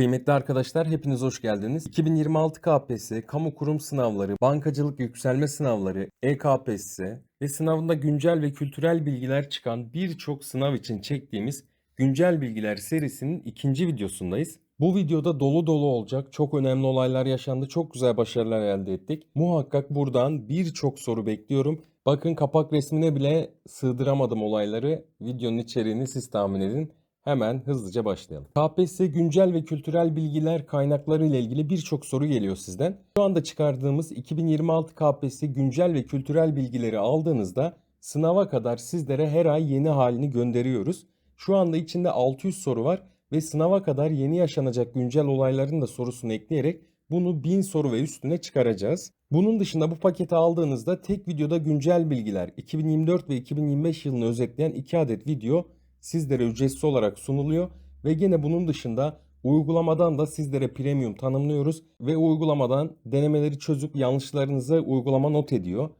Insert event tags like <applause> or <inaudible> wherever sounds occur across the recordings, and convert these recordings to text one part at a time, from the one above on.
Kıymetli arkadaşlar hepiniz hoş geldiniz. 2026 KPSS, kamu kurum sınavları, bankacılık yükselme sınavları, EKPSS ve sınavında güncel ve kültürel bilgiler çıkan birçok sınav için çektiğimiz Güncel Bilgiler serisinin ikinci videosundayız. Bu videoda dolu dolu olacak. Çok önemli olaylar yaşandı. Çok güzel başarılar elde ettik. Muhakkak buradan birçok soru bekliyorum. Bakın kapak resmine bile sığdıramadım olayları. Videonun içeriğini siz tahmin edin. Hemen hızlıca başlayalım. KPSS güncel ve kültürel bilgiler kaynakları ile ilgili birçok soru geliyor sizden. Şu anda çıkardığımız 2026 KPSS güncel ve kültürel bilgileri aldığınızda sınava kadar sizlere her ay yeni halini gönderiyoruz. Şu anda içinde 600 soru var ve sınava kadar yeni yaşanacak güncel olayların da sorusunu ekleyerek bunu 1000 soru ve üstüne çıkaracağız. Bunun dışında bu paketi aldığınızda tek videoda güncel bilgiler 2024 ve 2025 yılını özetleyen 2 adet video sizlere ücretsiz olarak sunuluyor ve gene bunun dışında uygulamadan da sizlere premium tanımlıyoruz ve uygulamadan denemeleri çözüp yanlışlarınızı uygulama not ediyor.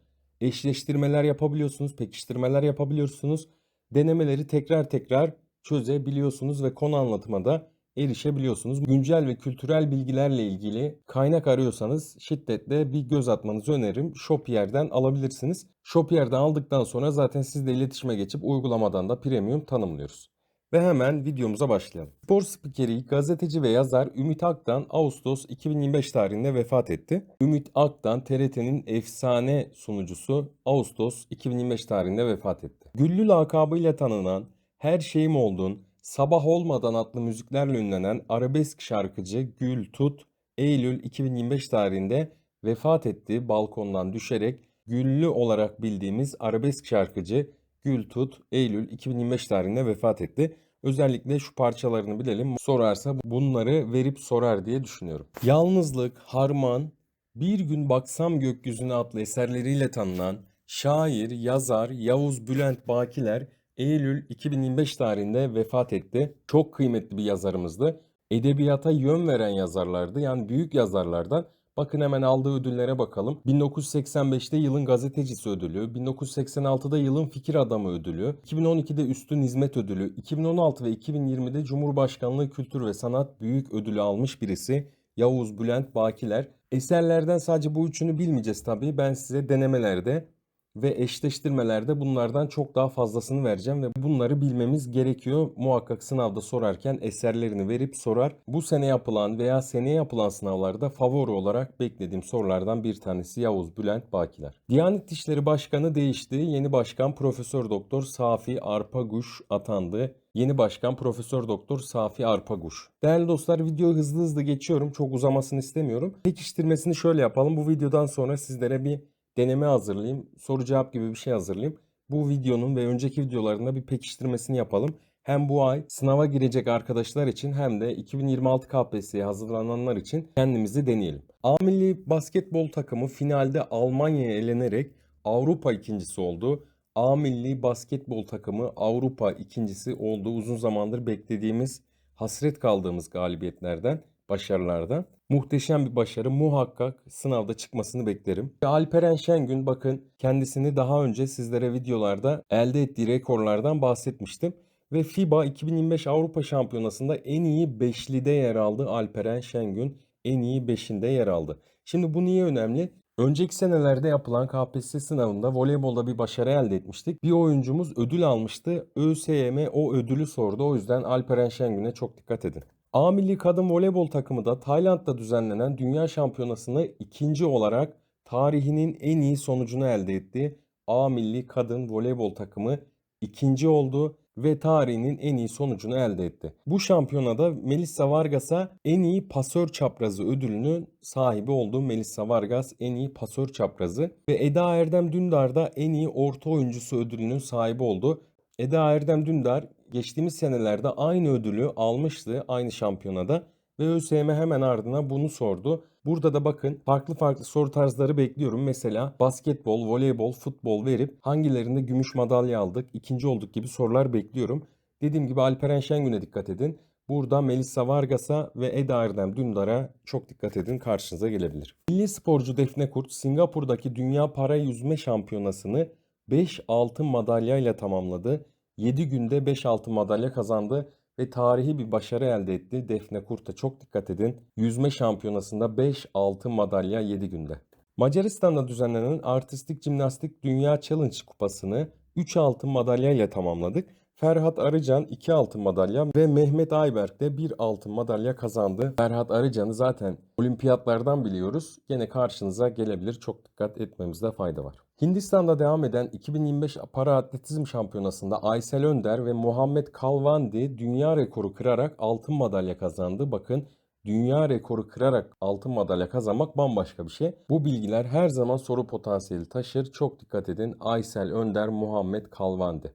Eşleştirmeler yapabiliyorsunuz, pekiştirmeler yapabiliyorsunuz. Denemeleri tekrar tekrar çözebiliyorsunuz ve konu anlatıma da erişebiliyorsunuz. Güncel ve kültürel bilgilerle ilgili kaynak arıyorsanız şiddetle bir göz atmanızı öneririm. Shopier'den alabilirsiniz. Shopier'den aldıktan sonra zaten sizle iletişime geçip uygulamadan da premium tanımlıyoruz. Ve hemen videomuza başlayalım. Spor spikeri, gazeteci ve yazar Ümit Aktan Ağustos 2025 tarihinde vefat etti. Ümit Aktan TRT'nin efsane sunucusu Ağustos 2025 tarihinde vefat etti. Güllü lakabıyla tanınan Her Şeyim Oldun, Sabah Olmadan adlı müziklerle ünlenen arabesk şarkıcı Gül Tut Eylül 2025 tarihinde vefat etti. Balkondan düşerek Güllü olarak bildiğimiz arabesk şarkıcı Gül Tut Eylül 2025 tarihinde vefat etti. Özellikle şu parçalarını bilelim. Sorarsa bunları verip sorar diye düşünüyorum. Yalnızlık, Harman, Bir Gün Baksam Gökyüzüne adlı eserleriyle tanınan şair, yazar Yavuz Bülent Bakiler Eylül 2025 tarihinde vefat etti. Çok kıymetli bir yazarımızdı. Edebiyata yön veren yazarlardı. Yani büyük yazarlardan. Bakın hemen aldığı ödüllere bakalım. 1985'te yılın gazetecisi ödülü, 1986'da yılın fikir adamı ödülü, 2012'de üstün hizmet ödülü, 2016 ve 2020'de Cumhurbaşkanlığı Kültür ve Sanat Büyük Ödülü almış birisi. Yavuz Bülent Bakiler. Eserlerden sadece bu üçünü bilmeyeceğiz tabii. Ben size denemelerde ve eşleştirmelerde bunlardan çok daha fazlasını vereceğim ve bunları bilmemiz gerekiyor. Muhakkak sınavda sorarken eserlerini verip sorar. Bu sene yapılan veya seneye yapılan sınavlarda favori olarak beklediğim sorulardan bir tanesi Yavuz Bülent Bakiler. Diyanet İşleri Başkanı değişti. Yeni başkan Profesör Doktor Safi Arpaguş atandı. Yeni başkan Profesör Doktor Safi Arpaguş. Değerli dostlar videoyu hızlı hızlı geçiyorum. Çok uzamasını istemiyorum. Pekiştirmesini şöyle yapalım. Bu videodan sonra sizlere bir deneme hazırlayayım. Soru cevap gibi bir şey hazırlayayım. Bu videonun ve önceki videolarında bir pekiştirmesini yapalım. Hem bu ay sınava girecek arkadaşlar için hem de 2026 KPSS'ye hazırlananlar için kendimizi deneyelim. A milli basketbol takımı finalde Almanya'ya elenerek Avrupa ikincisi oldu. A milli basketbol takımı Avrupa ikincisi oldu. Uzun zamandır beklediğimiz, hasret kaldığımız galibiyetlerden, başarılardan. Muhteşem bir başarı muhakkak sınavda çıkmasını beklerim. Alperen Şengün bakın kendisini daha önce sizlere videolarda elde ettiği rekorlardan bahsetmiştim. Ve FIBA 2025 Avrupa Şampiyonası'nda en iyi beşlide yer aldı Alperen Şengün. En iyi beşinde yer aldı. Şimdi bu niye önemli? Önceki senelerde yapılan KPSS sınavında voleybolda bir başarı elde etmiştik. Bir oyuncumuz ödül almıştı. ÖSYM o ödülü sordu. O yüzden Alperen Şengün'e çok dikkat edin. A milli kadın voleybol takımı da Tayland'da düzenlenen Dünya Şampiyonası'nda ikinci olarak tarihinin en iyi sonucunu elde etti. A milli kadın voleybol takımı ikinci oldu ve tarihinin en iyi sonucunu elde etti. Bu şampiyonada Melissa Vargas'a en iyi pasör çaprazı ödülünün sahibi oldu. Melissa Vargas en iyi pasör çaprazı ve Eda Erdem Dündar da en iyi orta oyuncusu ödülünün sahibi oldu. Eda Erdem Dündar geçtiğimiz senelerde aynı ödülü almıştı aynı şampiyonada ve ÖSYM hemen ardına bunu sordu. Burada da bakın farklı farklı soru tarzları bekliyorum. Mesela basketbol, voleybol, futbol verip hangilerinde gümüş madalya aldık, ikinci olduk gibi sorular bekliyorum. Dediğim gibi Alperen Şengün'e dikkat edin. Burada Melissa Vargas'a ve Eda Erdem Dündar'a çok dikkat edin karşınıza gelebilir. Milli sporcu Defne Kurt Singapur'daki Dünya Para Yüzme Şampiyonası'nı 5 altın madalyayla tamamladı. 7 günde 5 altın madalya kazandı ve tarihi bir başarı elde etti. Defne Kurt'a çok dikkat edin. Yüzme şampiyonasında 5 altın madalya 7 günde. Macaristan'da düzenlenen Artistik Jimnastik Dünya Challenge kupasını 3 altın madalya ile tamamladık. Ferhat Arıcan 2 altın madalya ve Mehmet Ayberk de 1 altın madalya kazandı. Ferhat Arıcan'ı zaten olimpiyatlardan biliyoruz. Gene karşınıza gelebilir. Çok dikkat etmemizde fayda var. Hindistan'da devam eden 2025 para atletizm şampiyonasında Aysel Önder ve Muhammed Kalvandi dünya rekoru kırarak altın madalya kazandı. Bakın dünya rekoru kırarak altın madalya kazanmak bambaşka bir şey. Bu bilgiler her zaman soru potansiyeli taşır. Çok dikkat edin. Aysel Önder, Muhammed Kalvandi.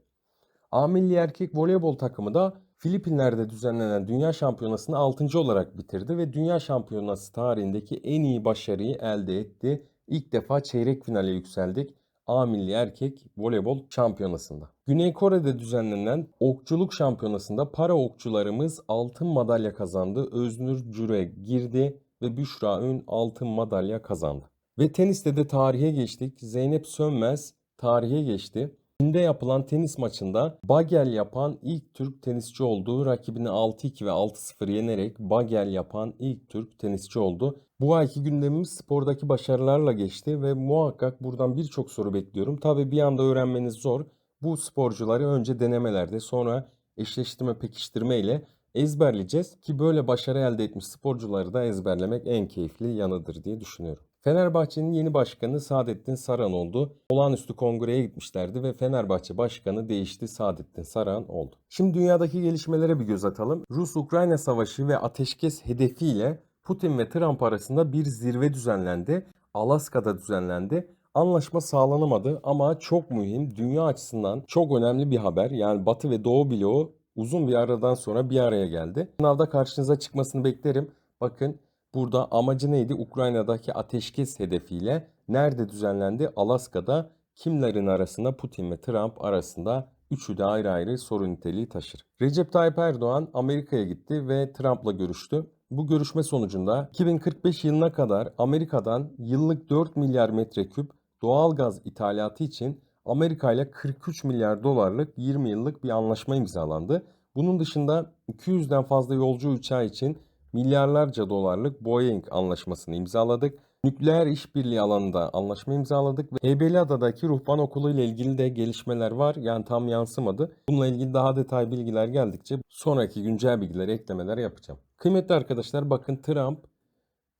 A milli erkek voleybol takımı da Filipinler'de düzenlenen Dünya Şampiyonası'nı 6. olarak bitirdi ve Dünya Şampiyonası tarihindeki en iyi başarıyı elde etti. İlk defa çeyrek finale yükseldik. A milli erkek voleybol şampiyonasında. Güney Kore'de düzenlenen okçuluk şampiyonasında para okçularımız altın madalya kazandı. Öznur Cüre girdi ve Büşra Ün altın madalya kazandı. Ve teniste de tarihe geçtik. Zeynep Sönmez tarihe geçti. Çin'de yapılan tenis maçında bagel yapan ilk Türk tenisçi oldu. Rakibini 6-2 ve 6-0 yenerek bagel yapan ilk Türk tenisçi oldu. Bu ayki gündemimiz spordaki başarılarla geçti ve muhakkak buradan birçok soru bekliyorum. Tabi bir anda öğrenmeniz zor. Bu sporcuları önce denemelerde sonra eşleştirme pekiştirme ile ezberleyeceğiz ki böyle başarı elde etmiş sporcuları da ezberlemek en keyifli yanıdır diye düşünüyorum. Fenerbahçe'nin yeni başkanı Saadettin Saran oldu. Olağanüstü kongreye gitmişlerdi ve Fenerbahçe başkanı değişti Saadettin Saran oldu. Şimdi dünyadaki gelişmelere bir göz atalım. Rus-Ukrayna savaşı ve ateşkes hedefiyle Putin ve Trump arasında bir zirve düzenlendi. Alaska'da düzenlendi. Anlaşma sağlanamadı ama çok mühim, dünya açısından çok önemli bir haber. Yani Batı ve Doğu bloğu uzun bir aradan sonra bir araya geldi. Sınavda karşınıza çıkmasını beklerim. Bakın burada amacı neydi? Ukrayna'daki ateşkes hedefiyle nerede düzenlendi? Alaska'da kimlerin arasında? Putin ve Trump arasında üçü de ayrı ayrı sorun niteliği taşır. Recep Tayyip Erdoğan Amerika'ya gitti ve Trump'la görüştü. Bu görüşme sonucunda 2045 yılına kadar Amerika'dan yıllık 4 milyar metreküp doğal gaz ithalatı için Amerika ile 43 milyar dolarlık 20 yıllık bir anlaşma imzalandı. Bunun dışında 200'den fazla yolcu uçağı için milyarlarca dolarlık Boeing anlaşmasını imzaladık. Nükleer işbirliği alanında anlaşma imzaladık ve Heybeliada'daki ruhban okulu ile ilgili de gelişmeler var. Yani tam yansımadı. Bununla ilgili daha detay bilgiler geldikçe sonraki güncel bilgileri eklemeler yapacağım. Kıymetli arkadaşlar bakın Trump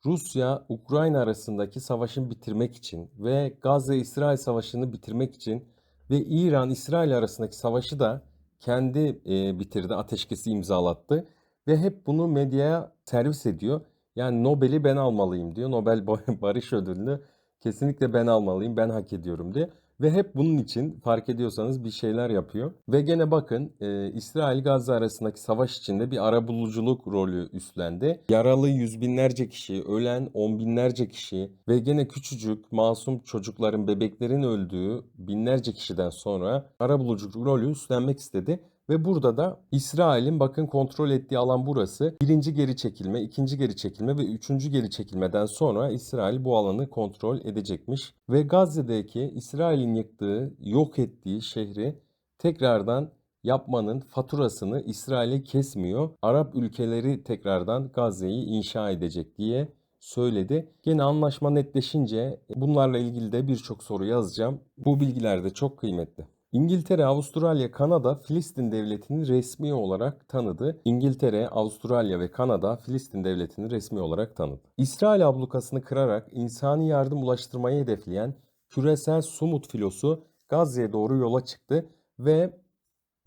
Rusya-Ukrayna arasındaki savaşı bitirmek için ve Gazze-İsrail savaşını bitirmek için ve İran-İsrail arasındaki savaşı da kendi bitirdi, ateşkesi imzalattı ve hep bunu medyaya servis ediyor. Yani Nobel'i ben almalıyım diyor. Nobel <laughs> Barış Ödülünü kesinlikle ben almalıyım, ben hak ediyorum diye. Ve hep bunun için fark ediyorsanız bir şeyler yapıyor. Ve gene bakın e, İsrail Gazze arasındaki savaş içinde bir arabuluculuk rolü üstlendi. Yaralı yüz binlerce kişi, ölen on binlerce kişi ve gene küçücük masum çocukların, bebeklerin öldüğü binlerce kişiden sonra arabuluculuk rolü üstlenmek istedi. Ve burada da İsrail'in bakın kontrol ettiği alan burası. Birinci geri çekilme, ikinci geri çekilme ve üçüncü geri çekilmeden sonra İsrail bu alanı kontrol edecekmiş. Ve Gazze'deki İsrail'in yıktığı, yok ettiği şehri tekrardan yapmanın faturasını İsrail'e kesmiyor. Arap ülkeleri tekrardan Gazze'yi inşa edecek diye söyledi. Gene anlaşma netleşince bunlarla ilgili de birçok soru yazacağım. Bu bilgiler de çok kıymetli. İngiltere, Avustralya, Kanada Filistin devletini resmi olarak tanıdı. İngiltere, Avustralya ve Kanada Filistin devletini resmi olarak tanıdı. İsrail ablukasını kırarak insani yardım ulaştırmayı hedefleyen küresel Sumut filosu Gazze'ye doğru yola çıktı ve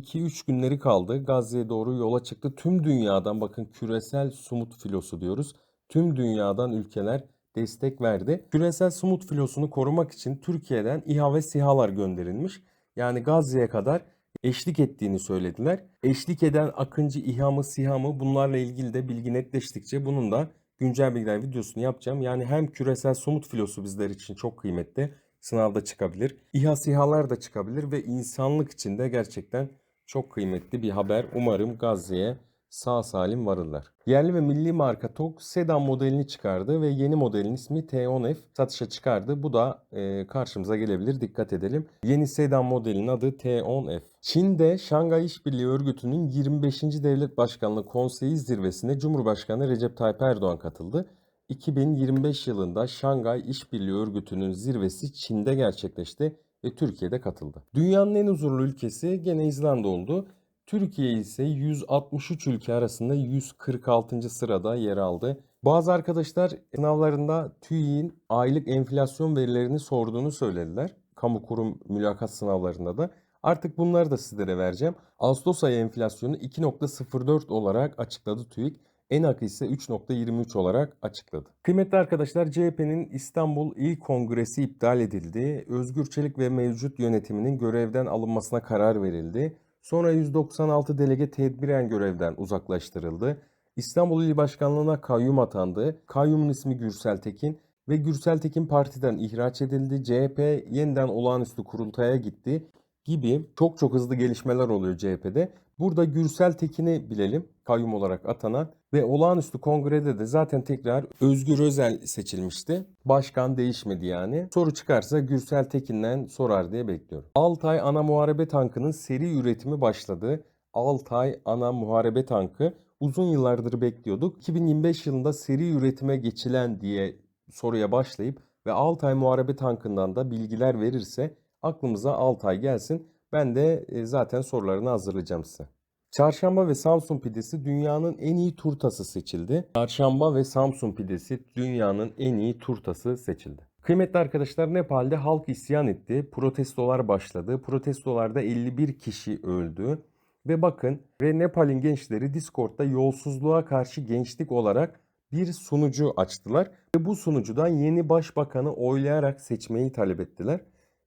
2-3 günleri kaldı. Gazze'ye doğru yola çıktı. Tüm dünyadan bakın küresel Sumut filosu diyoruz. Tüm dünyadan ülkeler destek verdi. Küresel Sumut filosunu korumak için Türkiye'den İHA ve SİHA'lar gönderilmiş yani Gazze'ye kadar eşlik ettiğini söylediler. Eşlik eden Akıncı İHA'mı, SİHA'mı bunlarla ilgili de bilgi netleştikçe bunun da güncel bilgiler videosunu yapacağım. Yani hem küresel somut filosu bizler için çok kıymetli. Sınavda çıkabilir. İHA SİHA'lar da çıkabilir ve insanlık için de gerçekten çok kıymetli bir haber. Umarım Gazze'ye sağ salim varırlar. Yerli ve milli marka TOG sedan modelini çıkardı ve yeni modelin ismi T10F satışa çıkardı. Bu da e, karşımıza gelebilir. Dikkat edelim. Yeni sedan modelinin adı T10F. Çin'de Şangay İşbirliği Örgütü'nün 25. Devlet Başkanlığı Konseyi zirvesine Cumhurbaşkanı Recep Tayyip Erdoğan katıldı. 2025 yılında Şangay İşbirliği Örgütü'nün zirvesi Çin'de gerçekleşti ve Türkiye'de katıldı. Dünyanın en huzurlu ülkesi gene İzlanda oldu. Türkiye ise 163 ülke arasında 146. sırada yer aldı. Bazı arkadaşlar sınavlarında TÜİ'nin aylık enflasyon verilerini sorduğunu söylediler. Kamu kurum mülakat sınavlarında da. Artık bunları da sizlere vereceğim. Ağustos ayı enflasyonu 2.04 olarak açıkladı TÜİK. ENAK ise 3.23 olarak açıkladı. Kıymetli arkadaşlar CHP'nin İstanbul İl Kongresi iptal edildi. Özgür Çelik ve mevcut yönetiminin görevden alınmasına karar verildi. Sonra 196 delege tedbiren görevden uzaklaştırıldı. İstanbul İl Başkanlığı'na kayyum atandı. Kayyumun ismi Gürsel Tekin ve Gürsel Tekin partiden ihraç edildi. CHP yeniden olağanüstü kurultaya gitti gibi çok çok hızlı gelişmeler oluyor CHP'de. Burada Gürsel Tekin'i bilelim kayyum olarak atanan ve olağanüstü kongrede de zaten tekrar Özgür Özel seçilmişti. Başkan değişmedi yani. Soru çıkarsa Gürsel Tekin'den sorar diye bekliyorum. Altay ana muharebe tankının seri üretimi başladı. Altay ana muharebe tankı uzun yıllardır bekliyorduk. 2025 yılında seri üretime geçilen diye soruya başlayıp ve Altay muharebe tankından da bilgiler verirse aklımıza Altay gelsin. Ben de e, zaten sorularını hazırlayacağım size. Çarşamba ve Samsun pidesi dünyanın en iyi turtası seçildi. Çarşamba ve Samsun pidesi dünyanın en iyi turtası seçildi. Kıymetli arkadaşlar Nepal'de halk isyan etti. Protestolar başladı. Protestolarda 51 kişi öldü. Ve bakın ve Nepal'in gençleri Discord'da yolsuzluğa karşı gençlik olarak bir sunucu açtılar. Ve bu sunucudan yeni başbakanı oylayarak seçmeyi talep ettiler.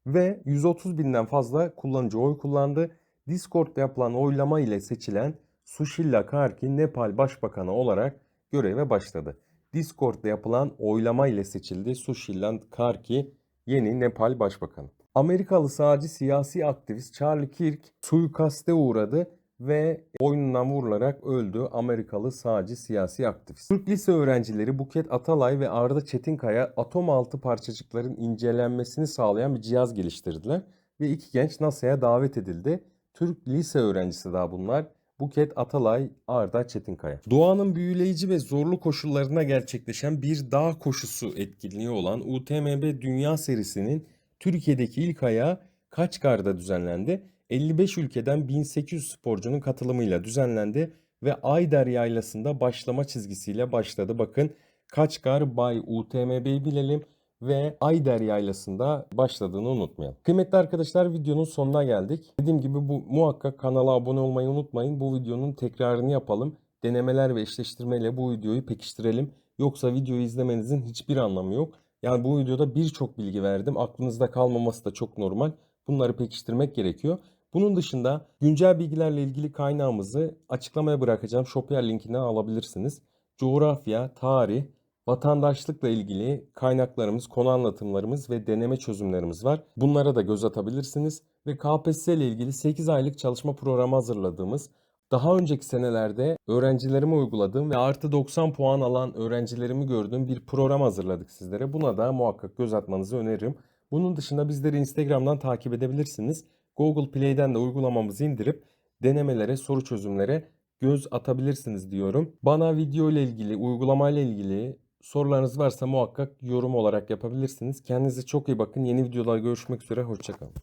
Ve 130 binden fazla kullanıcı oy kullandı. Discord'da yapılan oylama ile seçilen Sushila Karki Nepal Başbakanı olarak göreve başladı. Discord'da yapılan oylama ile seçildi Sushila Karki yeni Nepal Başbakanı. Amerikalı sağcı siyasi aktivist Charlie Kirk suikaste uğradı ve boynundan vurularak öldü Amerikalı sağcı siyasi aktivist. Türk lise öğrencileri Buket Atalay ve Arda Çetinkaya atom altı parçacıkların incelenmesini sağlayan bir cihaz geliştirdiler ve iki genç NASA'ya davet edildi. Türk lise öğrencisi daha bunlar. Buket Atalay, Arda Çetinkaya. Doğanın büyüleyici ve zorlu koşullarına gerçekleşen bir dağ koşusu etkinliği olan UTMB Dünya Serisi'nin Türkiye'deki ilk ayağı Kaçkar'da düzenlendi. 55 ülkeden 1800 sporcunun katılımıyla düzenlendi ve Ayder Yaylası'nda başlama çizgisiyle başladı. Bakın Kaçkar Bay UTMB'yi bilelim ve Ayder Yaylası'nda başladığını unutmayalım. Kıymetli arkadaşlar videonun sonuna geldik. Dediğim gibi bu muhakkak kanala abone olmayı unutmayın. Bu videonun tekrarını yapalım. Denemeler ve eşleştirmeyle bu videoyu pekiştirelim. Yoksa videoyu izlemenizin hiçbir anlamı yok. Yani bu videoda birçok bilgi verdim. Aklınızda kalmaması da çok normal. Bunları pekiştirmek gerekiyor. Bunun dışında güncel bilgilerle ilgili kaynağımızı açıklamaya bırakacağım. Shopper linkinden alabilirsiniz. Coğrafya, tarih, vatandaşlıkla ilgili kaynaklarımız, konu anlatımlarımız ve deneme çözümlerimiz var. Bunlara da göz atabilirsiniz. Ve KPSS ile ilgili 8 aylık çalışma programı hazırladığımız, daha önceki senelerde öğrencilerime uyguladığım ve artı 90 puan alan öğrencilerimi gördüğüm bir program hazırladık sizlere. Buna da muhakkak göz atmanızı öneririm. Bunun dışında bizleri Instagram'dan takip edebilirsiniz. Google Play'den de uygulamamızı indirip denemelere, soru çözümlere göz atabilirsiniz diyorum. Bana video ile ilgili, uygulama ile ilgili sorularınız varsa muhakkak yorum olarak yapabilirsiniz. Kendinize çok iyi bakın. Yeni videolar görüşmek üzere. Hoşçakalın.